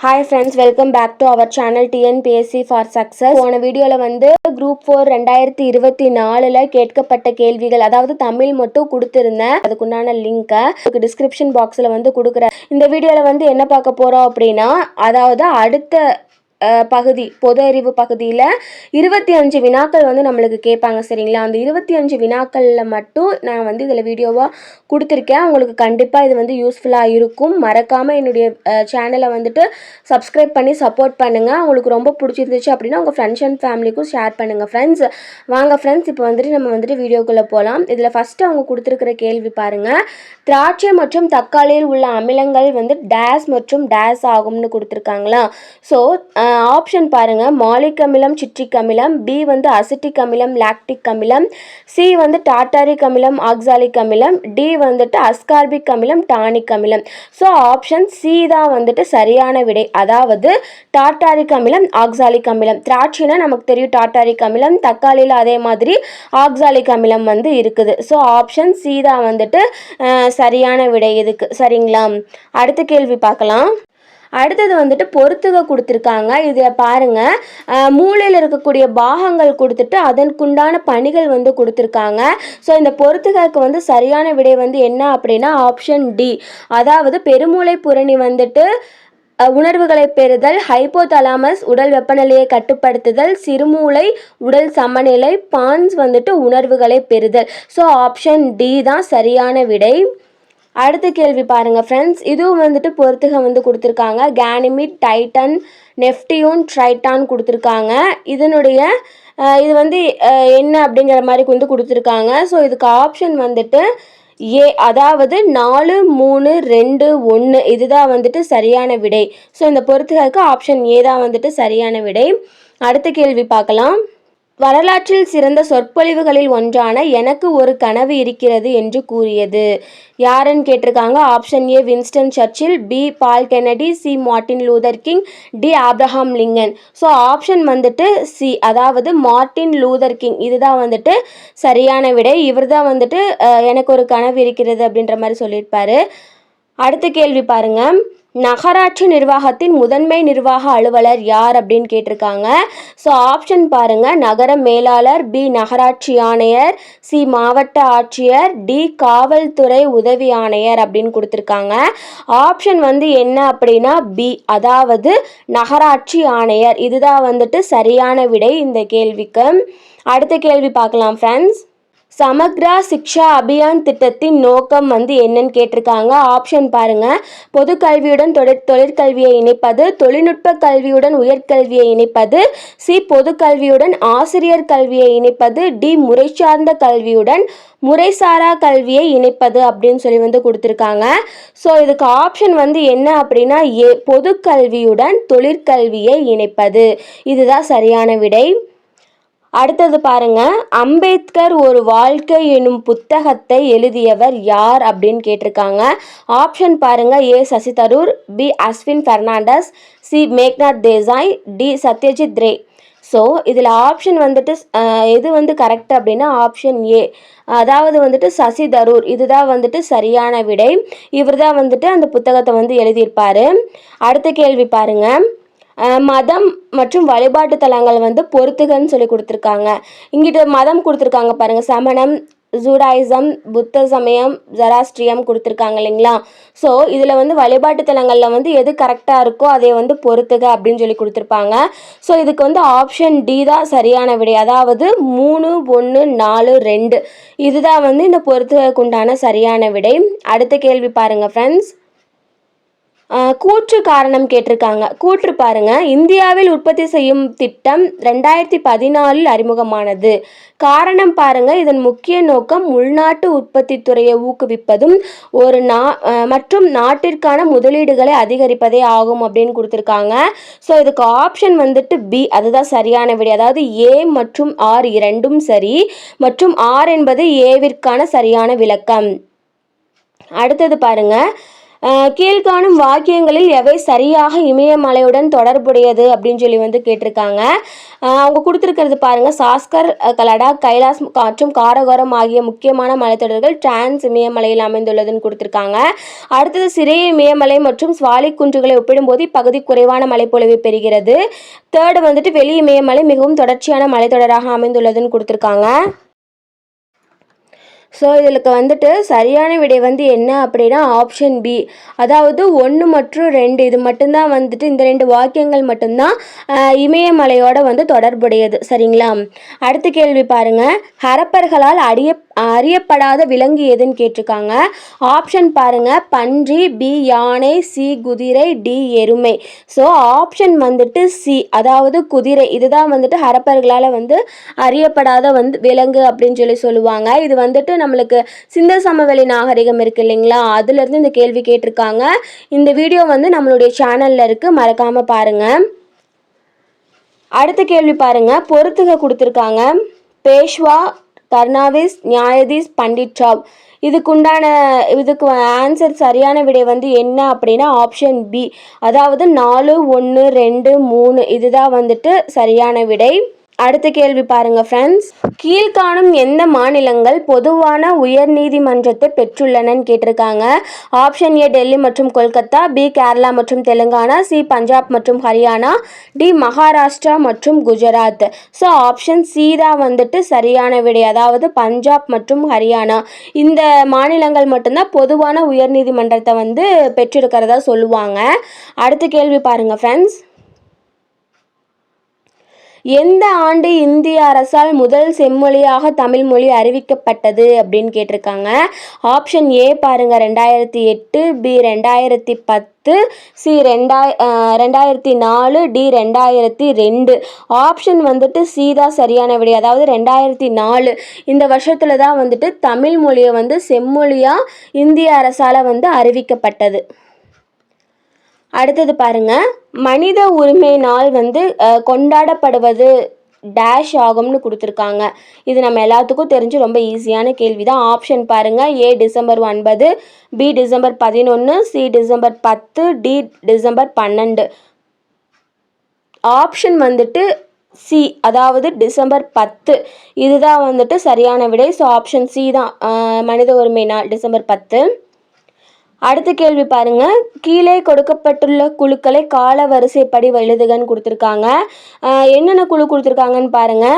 Hi friends welcome back to our channel TNPSC for success போன வீடியோவில் வந்து group four ரெண்டாயிரத்தி இருபத்தி நாலில் கேட்கப்பட்ட கேள்விகள் அதாவது தமிழ் மட்டும் கொடுத்துருந்தேன். அதுக்குண்டான லிங்க்கை டிஸ்கிரிப்ஷன் பாக்ஸில் வந்து கொடுக்குறேன். இந்த வீடியோவில் வந்து என்ன பார்க்க போகிறோம் அப்படின்னா அதாவது அடுத்த பகுதி பொது அறிவு பகுதியில் இருபத்தி அஞ்சு வினாக்கள் வந்து நம்மளுக்கு கேட்பாங்க சரிங்களா? அந்த இருபத்தி அஞ்சு வினாக்களில் மட்டும் நான் வந்து இதில் வீடியோவாக கொடுத்துருக்கேன். உங்களுக்கு கண்டிப்பாக இது வந்து யூஸ்ஃபுல்லாக இருக்கும். மறக்காமல் என்னுடைய சேனலை வந்துட்டு சப்ஸ்கிரைப் பண்ணி சப்போர்ட் பண்ணுங்கள் உங்களுக்கு ரொம்ப பிடிச்சிருந்துச்சு அப்படின்னா உங்கள் ஃப்ரெண்ட்ஸ் அண்ட் ஃபேமிலிக்கும் ஷேர் பண்ணுங்கள் ஃப்ரெண்ட்ஸ் வாங்க ஃப்ரெண்ட்ஸ் இப்போ வந்துட்டு நம்ம வந்துட்டு வீடியோக்குள்ளே போகலாம் இதில் ஃபஸ்ட்டு அவங்க கொடுத்துருக்கிற கேள்வி பாருங்கள் திராட்சை மற்றும் தக்காளியில் உள்ள அமிலங்கள் வந்து டேஸ் மற்றும் டேஸ் ஆகும்னு கொடுத்துருக்காங்களா? ஸோ ஆப்ஷன் பாருங்கள் மாலிக் அமிலம் சிட்ரிக் அமிலம் பி வந்து அசிட்டிக் அமிலம் லாக்டிக் அமிலம் சி வந்து டாட்டாரிக் அமிலம் ஆக்சாலிக் அமிலம் டி வந்துட்டு அஸ்கார்பிக் அமிலம் டானிக் அமிலம். ஸோ ஆப்ஷன் சி தான் வந்துட்டு சரியான விடை. அதாவது டாட்டாரிக் அமிலம் ஆக்சாலிக் அமிலம். திராட்சைனா நமக்கு தெரியும் டாட்டாரிக் அமிலம் தக்காளியில் அதே மாதிரி ஆக்சாலிக் அமிலம் வந்து இருக்குது. ஸோ ஆப்ஷன் சி தான் வந்துட்டு சரியான விடை இதுக்கு. சரிங்களா? அடுத்த கேள்வி பார்க்கலாம். அடுத்தது வந்துட்டு பொறுத்துக கொடுத்துருக்காங்க. இதில் பாருங்க. மூளையில் இருக்கக்கூடிய பாகங்கள் கொடுத்துட்டு அதற்குண்டான பணிகள் வந்து கொடுத்துருக்காங்க. ஸோ இந்த பொறுத்துகைக்கு வந்து சரியான விடை வந்து என்ன அப்படின்னா ஆப்ஷன் டி அதாவது பெருமூளை புரணி வந்துட்டு உணர்வுகளை பெறுதல் ஹைப்போதலாமஸ் உடல் வெப்பநிலையை கட்டுப்படுத்துதல் சிறுமூளை உடல் சமநிலை பான்ஸ் வந்துட்டு உணர்வுகளை பெறுதல். ஸோ ஆப்ஷன் டி தான் சரியான விடை. அடுத்த கேள்வி பாருங்கள் ஃப்ரெண்ட்ஸ் இதுவும் வந்துட்டு பொறுத்துக வந்து கொடுத்துருக்காங்க. கேனிமிட் டைட்டன் நெஃப்டியூன் ட்ரைட்டான் கொடுத்துருக்காங்க. இதனுடைய இது வந்து என்ன அப்படிங்கிற மாதிரி வந்து கொடுத்துருக்காங்க. ஸோ இதுக்கு ஆப்ஷன் வந்துட்டு ஏ அதாவது நாலு மூணு ரெண்டு ஒன்று இதுதான் வந்துட்டு சரியான விடை. ஸோ இந்த பொறுத்துகளுக்கு ஆப்ஷன் ஏ தான் வந்துட்டு சரியான விடை. அடுத்த கேள்வி பார்க்கலாம். வரலாற்றில் சிறந்த சொற்பொழிவுகளில் ஒன்றான எனக்கு ஒரு கனவு இருக்கிறது என்று கூறியது. யாருன்னு கேட்டிருக்காங்க? Option A Winston Churchill B Paul Kennedy C Martin Luther King D Abraham Lincoln. So option வந்துட்டு சி அதாவது மார்ட்டின் லூதர் கிங். இதுதான் வந்துட்டு சரியான விடை. இவர் தான் வந்துட்டு எனக்கு ஒரு கனவு இருக்கிறது அப்படின்ற மாதிரி சொல்லியிருப்பாரு. அடுத்த கேள்வி பாருங்கள் நகராட்சி நிர்வாகத்தின் முதன்மை நிர்வாக அலுவலர் யார் அப்படின்னு கேட்டிருக்காங்க. ஸோ ஆப்ஷன் பாருங்க. நகர மேலாளர் பி நகராட்சி ஆணையர் சி மாவட்ட ஆட்சியர் டி காவல்துறை உதவி ஆணையர் அப்படின்னு கொடுத்துருக்காங்க. ஆப்ஷன் வந்து என்ன அப்படின்னா பி அதாவது நகராட்சி ஆணையர். இதுதான் வந்துட்டு சரியான விடை இந்த கேள்விக்கு. அடுத்த கேள்வி பார்க்கலாம் ஃப்ரெண்ட்ஸ் சமக்ரா சிக்ஷா அபியான் திட்டத்தின் நோக்கம் வந்து என்னன்னு கேட்டிருக்காங்க. ஆப்ஷன் பாருங்க. பொது கல்வியுடன் தொழிற் தொழிற்கல்வியை இணைப்பது தொழில்நுட்ப கல்வியுடன் உயர்கல்வியை இணைப்பது சி பொது கல்வியுடன் ஆசிரியர் கல்வியை இணைப்பது டி முறை சார்ந்த கல்வியுடன் முறைசாரா கல்வியை இணைப்பது அப்படின்னு சொல்லி வந்து கொடுத்துருக்காங்க. ஸோ இதுக்கு ஆப்ஷன் வந்து என்ன அப்படின்னா ஏ பொது கல்வியுடன் தொழிற்கல்வியை இணைப்பது. இதுதான் சரியான விடை. அடுத்தது பாருங்க அம்பேத்கர் ஒரு வாழ்க்கை எனும் புத்தகத்தை எழுதியவர் யார் அப்படின்னு கேட்டிருக்காங்க. ஆப்ஷன் பாருங்க A Shashi Tharoor B Ashwin Fernandes C Meghnad Desai D Satyajit Ray. So இதில் ஆப்ஷன் வந்துட்டு எது வந்து கரெக்ட் அப்படின்னா ஆப்ஷன் ஏ அதாவது வந்துட்டு சசி தரூர் இதுதான் வந்துட்டு சரியான விடை. இவர் தான் வந்துட்டு அந்த புத்தகத்தை வந்து எழுதியிருப்பாரு. அடுத்த கேள்வி பாருங்கள் மதம் மற்றும் வழிபாட்டு தலங்கள் வந்து பொறுத்துகன்னு சொல்லி கொடுத்துருக்காங்க. இங்கிட்ட மதம் கொடுத்துருக்காங்க பாருங்க. சமணம் ஜூடாயிசம் புத்த சமயம் ஜராஸ்ட்ரியம் கொடுத்துருக்காங்க இல்லைங்களா? ஸோ இதில் வந்து வழிபாட்டு தலங்களில் வந்து எது கரெக்டாக இருக்கோ அதை வந்து பொறுத்துக அப்படின்னு சொல்லி கொடுத்துருப்பாங்க. ஸோ இதுக்கு வந்து ஆப்ஷன் டி தான் சரியான விடை. அதாவது மூணு ஒன்று நாலு ரெண்டு. இதுதான் வந்து இந்த பொறுத்துகைக்குண்டான சரியான விடை. அடுத்த கேள்வி பாருங்கள் ஃப்ரெண்ட்ஸ் கூற்று காரணம் கேட்டிருக்காங்க. கூற்று பாருங்க. இந்தியாவில் உற்பத்தி செய்யும் திட்டம் ரெண்டாயிரத்தி பதினாலில் அறிமுகமானது. காரணம் பாருங்க. இதன் முக்கிய நோக்கம் உள்நாட்டு உற்பத்தி துறையை ஊக்குவிப்பதும் ஒரு நா மற்றும் நாட்டிற்கான முதலீடுகளை அதிகரிப்பதே ஆகும் அப்படின்னு கொடுத்துருக்காங்க. ஸோ இதுக்கு ஆப்ஷன் வந்துட்டு பி அதுதான் சரியான விடை. அதாவது ஏ மற்றும் ஆர் இரண்டும் சரி மற்றும் ஆர் என்பது ஏவிற்கான சரியான விளக்கம். அடுத்தது பாருங்க. கீழ்காணும் வாக்கியங்களில் எவை சரியாக இமயமலையுடன் தொடர்புடையது அப்படின்னு சொல்லி வந்து கேட்டிருக்காங்க. அவங்க கொடுத்துருக்கிறது பாருங்க சாஸ்கர் லடாக் கைலாஸ் மற்றும் காரகோரம் ஆகிய முக்கியமான மலைத்தொடர்கள் டிரான்ஸ் இமயமலையில் அமைந்துள்ளதுன்னு கொடுத்துருக்காங்க. அடுத்தது சிறிய இமயமலை மற்றும் சுவாலி குன்றுகளை ஒப்பிடும்போது இப்பகுதி குறைவான மழைப்பொழிவை பெறுகிறது. தேர்டு வந்துட்டு வெளி இமயமலை மிகவும் தொடர்ச்சியான மலைத்தொடராக அமைந்துள்ளதுன்னு கொடுத்துருக்காங்க. ஸோ இதுக்கு வந்துட்டு சரியான விடை வந்து என்ன அப்படின்னா ஆப்ஷன் பி அதாவது ஒன்று மற்றும் ரெண்டு இது மட்டும்தான் வந்துட்டு இந்த ரெண்டு வாக்கியங்கள் மட்டும்தான் இமயமலையோட வந்து தொடர்புடையது. சரிங்களா? அடுத்த கேள்வி பாருங்க. ஹரப்பர்களால் அடிய அறியப்படாத விலங்கு எதுன்னு கேட்டிருக்காங்க. ஆப்ஷன் பாருங்க. பன்றி பி யானை சி குதிரை டி எருமை. ஸோ ஆப்ஷன் வந்துட்டு சி அதாவது குதிரை. இதுதான் வந்துட்டு ஹரப்பர்களால் வந்து அறியப்படாத வந்து விலங்கு அப்படின்னு சொல்லி சொல்லுவாங்க. இது வந்துட்டு நம்மளுக்கு சிந்த சமவெளி நாகரிகம் இருக்கு இல்லைங்களா? அதுலேருந்து இந்த கேள்வி கேட்டிருக்காங்க. இந்த வீடியோ வந்து நம்மளுடைய சேனலில் இருக்குது மறக்காமல் பாருங்கள் அடுத்த கேள்வி பாருங்கள் பொறுத்துக கொடுத்துருக்காங்க. பேஷ்வா கர்னாவிஸ் நியாயதீஸ் பண்டிட் ராவ் இதுக்குண்டான இதுக்கு ஆன்சர் சரியான விடை வந்து என்ன அப்படின்னா ஆப்ஷன் பி அதாவது நாலு ஒன்று ரெண்டு மூணு இதுதான் வந்துட்டு சரியான விடை. அடுத்த கேள்வி பாருங்க ஃப்ரெண்ட்ஸ் கீழ்காணும் எந்த மாநிலங்கள் பொதுவான உயர்நீதிமன்றத்தை பெற்றுள்ளனன்னு கேட்டிருக்காங்க. ஆப்ஷன் ஏ டெல்லி மற்றும் கொல்கத்தா பி கேரளா மற்றும் தெலுங்கானா சி பஞ்சாப் மற்றும் ஹரியானா டி மகாராஷ்டிரா மற்றும் குஜராத். ஸோ ஆப்ஷன் சி தான் வந்துட்டு சரியான விடை. அதாவது பஞ்சாப் மற்றும் ஹரியானா. இந்த மாநிலங்கள் மட்டும்தான் பொதுவான உயர்நீதிமன்றத்தை வந்து பெற்றிருக்கிறதா சொல்லுவாங்க. அடுத்த கேள்வி பாருங்க ஃப்ரெண்ட்ஸ் எந்த ஆண்டு இந்திய அரசால் முதல் செம்மொழியாக தமிழ் மொழி அறிவிக்கப்பட்டது அப்படின்னு கேட்டிருக்காங்க. ஆப்ஷன் ஏ பாருங்க ரெண்டாயிரத்தி எட்டு பி ரெண்டாயிரத்தி பத்து சி ரெண்டாய் ரெண்டாயிரத்தி நாலு டி ரெண்டாயிரத்தி ரெண்டு. ஆப்ஷன் வந்துட்டு சி தான் சரியான விடை. அதாவது ரெண்டாயிரத்தி நாலு. இந்த வருஷத்துல தான் வந்துட்டு தமிழ் மொழியை வந்து செம்மொழியாக இந்திய அரசால் வந்து அறிவிக்கப்பட்டது. அடுத்தது பாருங்க. மனித உரிமை நாள் வந்து கொண்டாடப்படுவது டேஷ் ஆகும்னு கொடுத்துருக்காங்க. இது நம்ம எல்லாத்துக்கும் தெரிஞ்சு ரொம்ப ஈஸியான கேள்வி தான் ஆப்ஷன் பாருங்கள் ஏ டிசம்பர் ஒன்பது பி டிசம்பர் பதினொன்று சி டிசம்பர் பத்து டி டிசம்பர் பன்னெண்டு. ஆப்ஷன் வந்துட்டு சி அதாவது டிசம்பர் பத்து. இதுதான் வந்துட்டு சரியான விடை. ஸோ ஆப்ஷன் சி தான். மனித உரிமை நாள் டிசம்பர் பத்து. அடுத்த கேள்வி பாருங்க. கீழே கொடுக்கப்பட்டுள்ள குழுக்களை கால வரிசைப்படி எழுதுகன்னு கொடுத்துருக்காங்க. என்னென்ன குழு கொடுத்துருக்காங்கன்னு பாருங்க.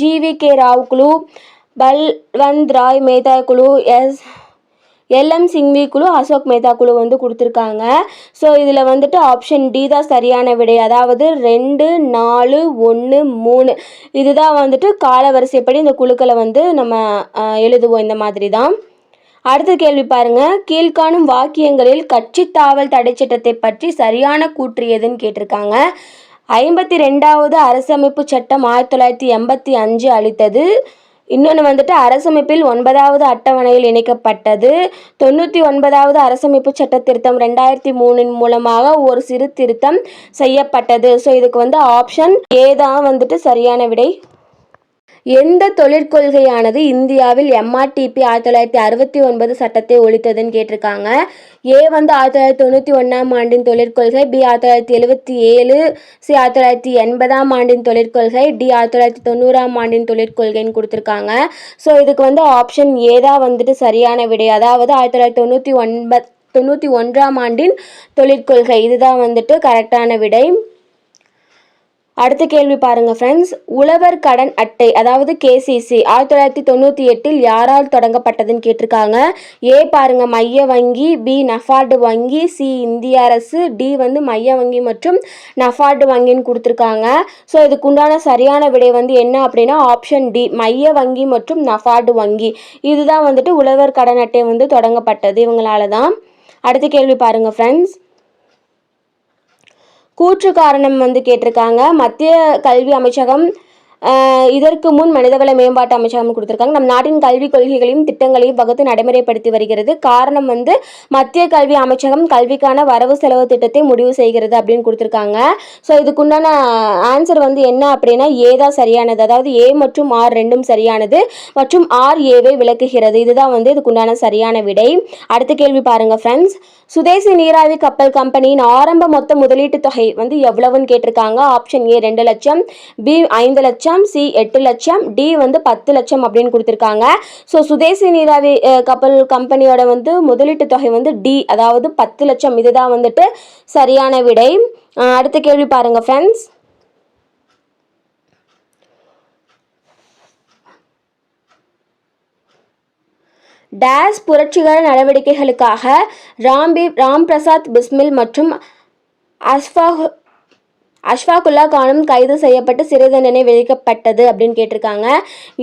ஜிவி கே ராவ் குழு பல்வந்த் ராய் மேத்தா குழு எஸ் எல்எம் சிங்வி குழு அசோக் மேத்தா குழு வந்து கொடுத்துருக்காங்க. ஸோ இதில் வந்துட்டு ஆப்ஷன் டி தான் சரியான விடை. அதாவது ரெண்டு நாலு ஒன்று மூணு. இதுதான் வந்துட்டு கால வரிசைப்படி இந்த குழுக்களை வந்து நம்ம எழுதுவோம் இந்த மாதிரி தான். அடுத்த கேள்வி பாருங்க. கீழ்காணும் வாக்கியங்களில் கட்சி தாவல் தடை சட்டத்தை பற்றி சரியான கூற்று எதுன்னு கேட்டிருக்காங்க. ஐம்பத்தி ரெண்டாவது அரசமைப்பு சட்டம் ஆயிரத்தி தொள்ளாயிரத்தி எண்பத்தி அஞ்சு அளித்தது. இன்னொன்று வந்துட்டு அரசமைப்பில் ஒன்பதாவது அட்டவணையில் இணைக்கப்பட்டது. தொண்ணூற்றி ஒன்பதாவது அரசமைப்பு சட்ட திருத்தம் ரெண்டாயிரத்தி மூணின் மூலமாக ஒரு சிறு திருத்தம் செய்யப்பட்டது. ஸோ இதுக்கு வந்து ஆப்ஷன் ஏ தான் வந்துட்டு சரியான விடை. எந்த தொழிற்கொள்கையானது இந்தியாவில் எம்ஆர்டிபி ஆயிரத்தி தொள்ளாயிரத்தி அறுபத்தி ஒன்பது சட்டத்தை ஒழித்ததுன்னு கேட்டிருக்காங்க. ஏ வந்து ஆயிரத்தி தொள்ளாயிரத்தி தொண்ணூற்றி ஒன்றாம் ஆண்டின் தொழிற்கொள்கை பி ஆயிரத்தி தொள்ளாயிரத்தி எழுபத்தி ஏழு சி ஆயிரத்தி தொள்ளாயிரத்தி எண்பதாம் ஆண்டின் தொழிற்கொள்கை டி ஆயிரத்தி தொள்ளாயிரத்தி தொண்ணூறாம் ஆண்டின் தொழிற்கொள்கைன்னு கொடுத்துருக்காங்க. ஸோ இதுக்கு வந்து ஆப்ஷன் ஏ தான் வந்துட்டு சரியான விடை. அதாவது ஆயிரத்தி தொள்ளாயிரத்தி தொண்ணூற்றி ஒன்பது தொண்ணூற்றி ஒன்றாம் ஆண்டின் தொழிற்கொள்கை. இதுதான் வந்துட்டு கரெக்டான விடை. அடுத்த கேள்வி பாருங்க ஃப்ரெண்ட்ஸ் உழவர் கடன் அட்டை அதாவது கேசிசி ஆயிரத்தி தொள்ளாயிரத்தி தொண்ணூற்றி எட்டில் யாரால் தொடங்கப்பட்டதுன்னு கேட்டிருக்காங்க. ஏ பாருங்க மைய வங்கி பி நஃபார்டு வங்கி சி இந்திய அரசு டி வந்து மைய வங்கி மற்றும் நஃபார்டு வங்கின்னு கொடுத்துருக்காங்க. ஸோ இதுக்குண்டான சரியான விடை வந்து என்ன அப்படின்னா ஆப்ஷன் டி மைய வங்கி மற்றும் நஃபார்டு வங்கி. இதுதான் வந்துட்டு உழவர் கடன் அட்டை வந்து தொடங்கப்பட்டது இவங்களால தான் அடுத்த கேள்வி பாருங்க ஃப்ரெண்ட்ஸ் கூற்று காரணம் வந்து கேட்டிருக்காங்க. மத்திய கல்வி அமைச்சகம் இதற்கு முன் மனிதவள மேம்பாட்டு அமைச்சகம் கொடுத்துருக்காங்க. நம் நாட்டின் கல்விக் கொள்கைகளையும் திட்டங்களையும் வகுத்து நடைமுறைப்படுத்தி வருகிறது. காரணம் வந்து மத்திய கல்வி அமைச்சகம் கல்விக்கான வரவு செலவு திட்டத்தை முடிவு செய்கிறது அப்படின்னு கொடுத்துருக்காங்க. ஸோ இதுக்குண்டான ஆன்சர் வந்து என்ன அப்படின்னா ஏ தான் சரியானது. அதாவது ஏ மற்றும் ஆர் ரெண்டும் சரியானது மற்றும் ஆர் ஏவை விளக்குகிறது. இதுதான் வந்து இதுக்குண்டான சரியான விடை. அடுத்த கேள்வி பாருங்க ஃப்ரெண்ட்ஸ் சுதேசி நீராவி கப்பல் கம்பெனியின் ஆரம்ப மொத்த முதலீட்டு தொகை வந்து எவ்வளவுன்னு கேட்டிருக்காங்க. ஆப்ஷன் ஏ ரெண்டு லட்சம். பி ஐந்து லட்சம். சி எட்டு லட்சம் டி வந்து பத்து லட்சம் அப்படின்னு கொடுத்துருக்காங்க. ஸோ சுதேசி நீராவி கப்பல் கம்பெனியோட வந்து முதலீட்டு தொகை வந்து டி அதாவது பத்து லட்சம். இதுதான் வந்துட்டு சரியான விடை. அடுத்த கேள்வி பாருங்க ஃப்ரெண்ட்ஸ் டேஸ் புரட்சிகர நடவடிக்கைகளுக்காக ராம்பி ராம் பிரசாத் பிஸ்மில் மற்றும் அஸ்ஃபா அஷ்ஃபாகுல்லா கானும் கைது செய்யப்பட்டு சிறை தண்டனை விதிக்கப்பட்டது அப்படின்னு கேட்டிருக்காங்க.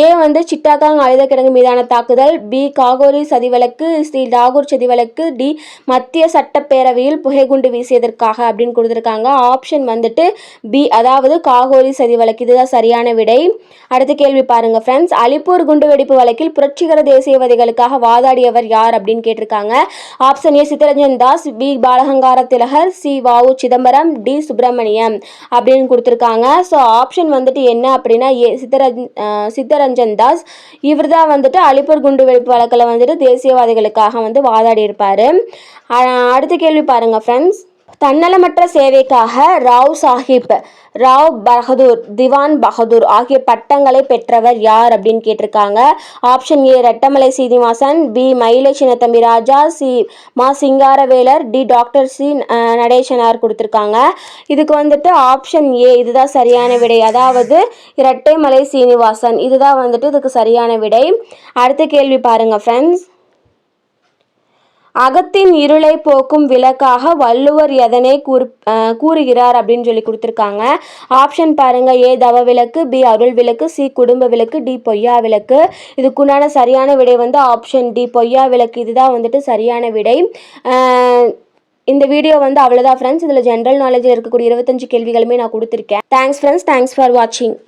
ஏ வந்து சிட்டாகாங் ஆயுத கிடங்கு மீதான தாக்குதல் பி காகோரி சதி வழக்கு சி டாகூர் சதிவழக்கு டி மத்திய சட்டப்பேரவையில் புகைகுண்டு வீசியதற்காக அப்படின்னு கொடுத்துருக்காங்க. ஆப்ஷன் வந்துட்டு பி அதாவது காகோரி சதி வழக்கு இதுதான் சரியான விடை. அடுத்த கேள்வி பாருங்க ஃப்ரெண்ட்ஸ் அலிப்பூர் குண்டுவெடிப்பு வழக்கில் புரட்சிகர தேசியவாதிகளுக்காக வாதாடியவர் யார் அப்படின்னு கேட்டிருக்காங்க. Option A Chittaranjan Das B Balagangadhara Tilak C VO Chidambaram D Subramaniam. அப்படின்னு கொடுத்துருக்காங்க. ஸோ ஆப்ஷன் வந்துட்டு என்ன அப்படின்னா ஏ சித்தரஞ் அஹ் சித்தரஞ்சன் தாஸ். இவர் தான் வந்துட்டு அலிப்பூர் குண்டு வெடிப்பு வழக்கில் வந்துட்டு தேசியவாதிகளுக்காக வந்து வாதாடி இருப்பார் அடுத்த கேள்வி பாருங்க ஃப்ரெண்ட்ஸ் தன்னலமற்ற சேவைக்காக ராவ் சாஹிப் ராவ் பகதூர் திவான் பகதூர் ஆகிய பட்டங்களை பெற்றவர் யார் அப்படின்னு கேட்டிருக்காங்க. Option A Rettamalai Srinivasan B Mylai Chinnathambi Raja C Ma Singaravelar D doctor C Natesanar கொடுத்துருக்காங்க. இதுக்கு வந்துட்டு ஆப்ஷன் ஏ இதுதான் சரியான விடை. அதாவது இரட்டைமலை சீனிவாசன் இதுதான் வந்துட்டு இதுக்கு சரியான விடை. அடுத்த கேள்வி பாருங்கள் ஃப்ரெண்ட்ஸ் அகத்தின் இருளை போக்கும் விளக்காக வள்ளுவர் எதனை கூறு கூறுகிறார் அப்படின்னு சொல்லி கொடுத்துருக்காங்க. ஆப்ஷன் பாருங்க. ஏ தவ விளக்கு பி அருள் விளக்கு சி குடும்ப விளக்கு டி பொய்யா விளக்கு. இதுக்குண்டான சரியான விடை வந்து ஆப்ஷன் டி பொய்யா விளக்கு. இதுதான் வந்துட்டு சரியான விடை. இந்த வீடியோ வந்து அவ்வளோதான் ஃப்ரெண்ட்ஸ் இதில் ஜென்ரல் நாலேஜில் இருக்கக்கூடிய இருபத்தஞ்சு கேள்விகளுமே நான் கொடுத்துருக்கேன். தேங்க்ஸ் ஃப்ரெண்ட்ஸ் தேங்க்ஸ் ஃபார் வாட்சிங்